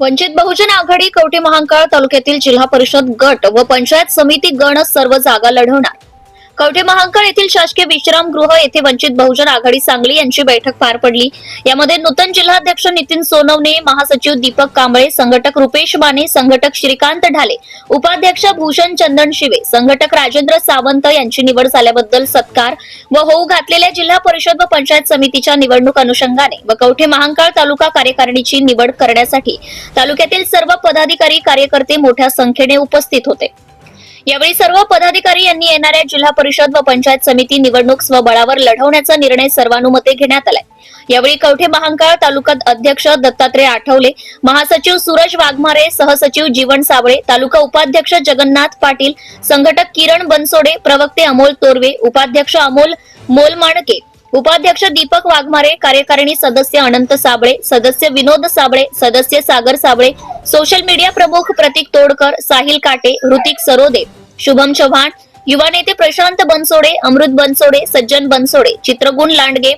वंचित बहुजन आघाडी कवटी महांकाळ तालुक्यातील जिल्हा परिषद गट व पंचायत समिती गण सर्व जागा लढवणार. कवठे महांकाळ येथील शासकीय विश्रामगृह येथे वंचित बहुजन आघाडी सांगली यांची बैठक पार पडली. यामध्ये नूतन जिल्हाध्यक्ष नितीन सोनवणे महासचिव दीपक कांबळे संघटक रुपेश माने संघटक श्रीकांत ढाले उपाध्यक्ष भूषण चंदन शिवे संघटक राजेंद्र सावंत यांची निवड झाल्याबद्दल सत्कार व होऊ घातलेल्या जिल्हा परिषद व पंचायत समितीच्या निवडणूक अनुषंगाने व कवठे महांकाळ तालुका कार्यकारिणीची निवड करण्यासाठी तालुक्यातील सर्व पदाधिकारी कार्यकर्ते मोठ्या संख्येने उपस्थित होते. यावेळी सर्व पदाधिकारी यांनी येणाऱ्या जिल्हा परिषद व पंचायत समिती निवडणूक स्वबळावर लढवण्याचा निर्णय सर्वानुमते घेण्यात आलाय. यावेळी कवठे महांकाळ तालुका अध्यक्ष दत्तात्रय आठवले महासचिव सूरज वाघमारे सहसचिव जीवन साबळे तालुका उपाध्यक्ष जगन्नाथ पाटील संघटक किरण बनसोडे प्रवक्ते अमोल तोरवे उपाध्यक्ष अमोल मोलमाणके उपाध्यक्ष दीपक वाघमारे कार्यकारिणी सदस्य अनंत साबळे सदस्य विनोद साबळे सदस्य सागर साबळे सोशल मीडिया प्रमुख प्रतीक तोडकर साहिल काटे ऋतिक सरोदे शुभम चव्हाण युवा नेते प्रशांत बनसोडे अमृत बनसोडे सज्जन बनसोडे चित्रगुण लांडगे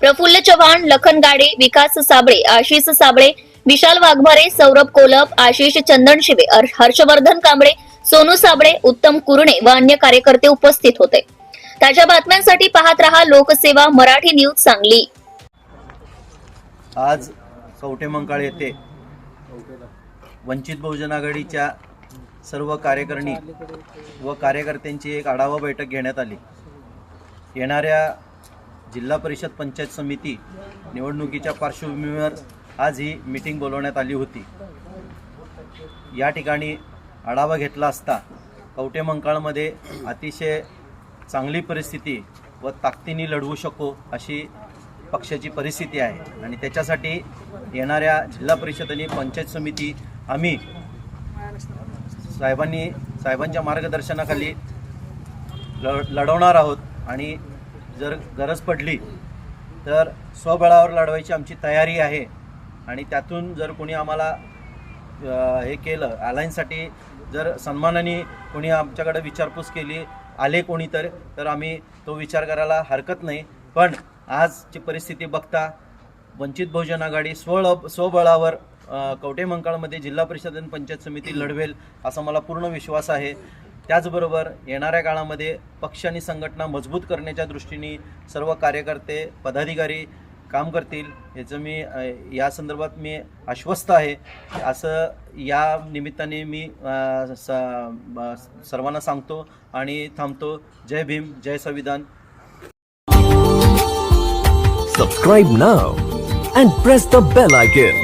प्रफुल्ल चव्हाण लखन गाडे विकास साबळे आशिष साबळे विशाल वाघमारे सौरभ कोलप आशिष चंदन शिवे हर्षवर्धन कांबळे सोनू साबळे उत्तम कुरणे व अन्य कार्यकर्ते उपस्थित होते. ताज्या बातम्यांसाठी पाहत रहा लोकसेवा मराठी न्यूज सांगली. आज कवठे मंकाळ येथे वंचित बहुजन आघाडीच्या सर्व कार्यकारिणी व कार्यकर्त्यांची एक आढावा बैठक घेण्यात आली. येणाऱ्या जिल्हा परिषद पंचायत समिती निवडणुकीच्या पार्श्वभूमीवर आज ही मीटिंग बोलवण्यात आली होती. या ठिकाणी आढावा घेतला असता कवटे मंकाळमध्ये अतिशय चांगली परिस्थिती व ताकदीने लढवू शकू अशी पक्षाची परिस्थिती आहे आणि त्याच्यासाठी येणाऱ्या जिल्हा परिषद आणि पंचायत समिती आम्ही साहेबांनी साहेबांच्या मार्गदर्शनाखाली ल लढवणार आहोत आणि जर गरज पडली तर स्वबळावर लढवायची आमची तयारी आहे आणि त्यातून जर कोणी आम्हाला हे केलं अलायन्ससाठी जर सन्मानाने कोणी आमच्याकडे विचारपूस केली आले कोणी तर तर आम्ही तो विचार करायला हरकत नाही. पण आजची परिस्थिती बघता वंचित बहुजन आघाडी स्वळ स्वबळावर कवटे मंकाळमध्ये जिल्हा परिषद आणि पंचायत समिती लढवेल असा मला पूर्ण विश्वास आहे. त्याचबरोबर येणाऱ्या काळामध्ये पक्ष आणि संघटना मजबूत करण्याच्या दृष्टीने सर्व कार्यकर्ते पदाधिकारी काम करतील याचं मी या संदर्भात मी आश्वस्त आहे. असं या निमित्ताने मी स ब- सर्वांना सांगतो आणि थांबतो. जय भीम जय संविधान. Subscribe now and press the bell icon